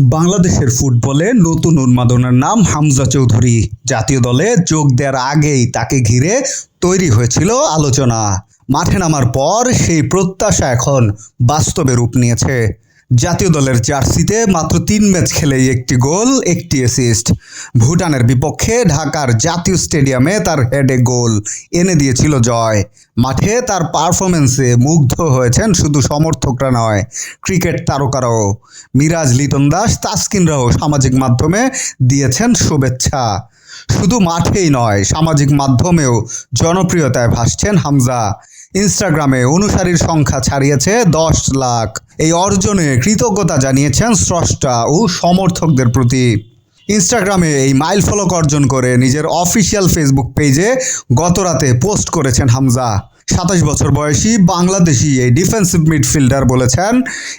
বাংলাদেশের ফুটবলে নতুন উন্মাদনার নাম হামজা চৌধুরী। জাতীয় দলে যোগ দেওয়ার আগেই তাকে ঘিরে তৈরি হয়েছিল আলোচনা। মাঠে নামার পর সেই প্রত্যাশা এখন বাস্তবে রূপ নিয়েছে। জাতীয় দলের জার্সিতে মাত্র তিন ম্যাচ খেলেই একটি গোল, একটি অ্যাসিস্ট ভুটানের বিপক্ষে ঢাকার জাতীয় স্টেডিয়ামে তার হেডে গোল। এনে দিয়েছিল জয়। মাঠে তার পারফরমেন্সে মুগ্ধ হয়েছেন শুধু সমর্থকরা নয়, ক্রিকেট তারকারাও। মিরাজ লিটন দাস তাসকিনরাও সামাজিক মাধ্যমে দিয়েছেন শুভেচ্ছা। শুধু মাঠেই নয়, সামাজিক মাধ্যমেও জনপ্রিয়তায় ভাসছেন হামজা। ইনস্টাগ্রামে অনুসারীর সংখ্যা ছাড়িয়েছে দশ লাখ। এই অর্জনে কৃতজ্ঞতা জানিয়েছেন স্রষ্টা ও সমর্থকদের প্রতি। ইনস্টাগ্রামে এই মাইল ফলক অর্জন করে নিজের অফিসিয়াল ফেসবুক পেজে গতরাতে পোস্ট করেছেন হামজা। সাতাশ বছর বয়সী বাংলাদেশি এই ডিফেন্সিভ মিডফিল্ডার বলেছেন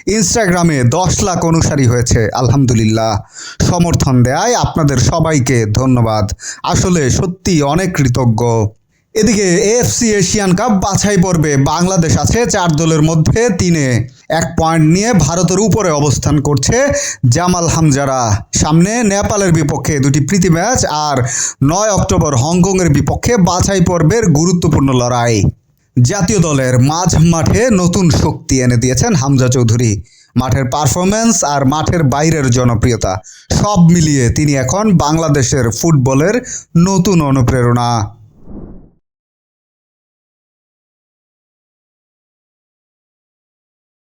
ইনস্টাগ্রামে দশ লাখ অনুসারী হয়েছে, আলহামদুলিল্লাহ। সমর্থন দেয় আপনাদের সবাইকে ধন্যবাদ। আসলে সত্যি অনেক কৃতজ্ঞ। এদিকে এএফসি এশিয়ান কাপ বাছাই পর্বে বাংলাদেশ আছে চার দলের মধ্যে তিনে। এক পয়েন্ট নিয়ে ভারতের উপরে অবস্থান করছে জামাল হামজারা। সামনে নেপালের বিপক্ষে দুটি প্রীতি ম্যাচ আর নয় অক্টোবর হংকংয়ের বিপক্ষে বাছাই পর্বের গুরুত্বপূর্ণ লড়াই। জাতীয় দলের মাঝ মাঠে নতুন শক্তি এনে দিয়েছেন হামজা চৌধুরী। মাঠের পারফরমেন্স আর মাঠের বাইরের জনপ্রিয়তা সব মিলিয়ে তিনি এখন বাংলাদেশের ফুটবলের নতুন অনুপ্রেরণা।